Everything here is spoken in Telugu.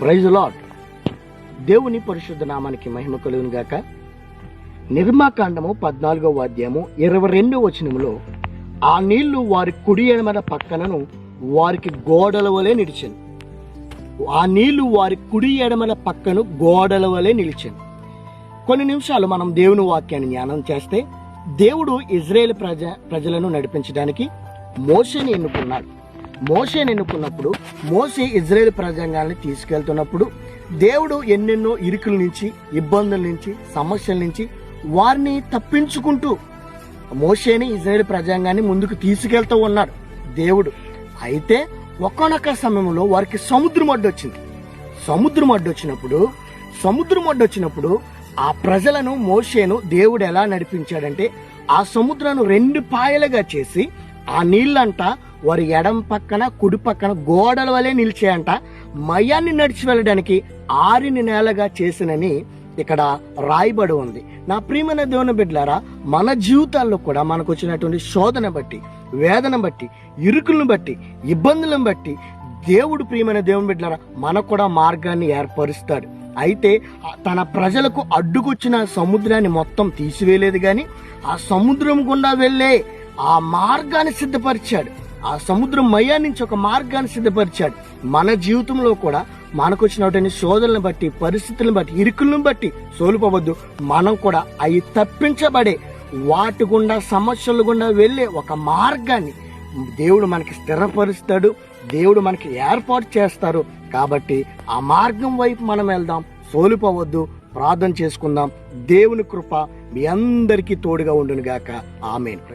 ప్రైజ్ లాడ్ దేవుని పరిశుద్ధ నామానికి మహిమ కలుగును గాక. నిర్మాకాండము పద్నాలుగవ అధ్యాయము ఇరవై రెండవ వచనములో ఆ నీళ్ళు వారి కుడి ఎడమల పక్కనను వారికి గోడల వలె నిలిచాను. ఆ నీళ్ళు వారి కుడి ఎడమల పక్కను గోడల వలె నిలిచాను. కొన్ని నిమిషాలు మనం దేవుని వాక్యాన్ని జ్ఞానం చేస్తే దేవుడు ఇజ్రాయేల్ ప్రజ ప్రజలను నడిపించడానికి మోసని ఎన్నుకున్నాడు. మోసే ఎన్నుకున్నప్పుడు మోసే ఇజ్రాయేల్ ప్రజాంగాన్ని తీసుకెళ్తున్నప్పుడు దేవుడు ఎన్నెన్నో ఇరుకుల నుంచి ఇబ్బందుల నుంచి సమస్యల నుంచి వారిని తప్పించుకుంటూ మోషేని ఇజ్రాయేల్ ప్రజాంగాన్ని ముందుకు తీసుకెళ్తూ ఉన్నాడు దేవుడు. అయితే ఒకనొక సమయంలో వారికి సముద్రం అడ్డొచ్చింది సముద్రం అడ్డొచ్చినప్పుడు సముద్రం అడ్డొచ్చినప్పుడు ఆ ప్రజలను మోషేను దేవుడు ఎలా నడిపించాడంటే ఆ సముద్రాన్ని రెండు పాయలుగా చేసి ఆ నీళ్ళంట వారి ఎడం పక్కన కుడి పక్కన గోడల వలె నిలిచాయంట. మయాన్ని నడిచి వెళ్ళడానికి ఆరిని నేలగా చేసినని ఇక్కడ రాయబడి ఉంది. నా ప్రియమైన దేవుని బిడ్డలారా మన జీవితాల్లో కూడా మనకు వచ్చినటువంటి శోధన బట్టి వేదన బట్టి ఇరుకులను బట్టి ఇబ్బందులను బట్టి దేవుడు ప్రియమైన దేవుని బిడ్డలారా మనకు కూడా మార్గాన్ని ఏర్పరుస్తాడు. అయితే తన ప్రజలకు అడ్డుకొచ్చిన సముద్రాన్ని మొత్తం తీసివేయలేదు కానీ ఆ సముద్రం గుండా వెళ్ళే ఆ మార్గాన్ని సిద్ధపరిచాడు. ఆ సముద్రం మయ్యా నుంచి ఒక మార్గాన్ని సిద్ధపరిచాడు. మన జీవితంలో కూడా మనకు వచ్చినటువంటి శోధనలను బట్టి పరిస్థితులను బట్టి ఇరుకులను బట్టి సోలుపోవద్దు. మనం కూడా అవి తప్పించబడే వాటి గుండా సమస్యల గుండా వెళ్ళే ఒక మార్గాన్ని దేవుడు మనకి స్థిరపరుస్తాడు దేవుడు మనకి ఏర్పాటు చేస్తారు. కాబట్టి ఆ మార్గం వైపు మనం వెళ్దాం సోలిపోవద్దు ప్రార్థన చేసుకుందాం. దేవుని కృప మీ అందరికీ తోడుగా ఉండునుగాక. గాక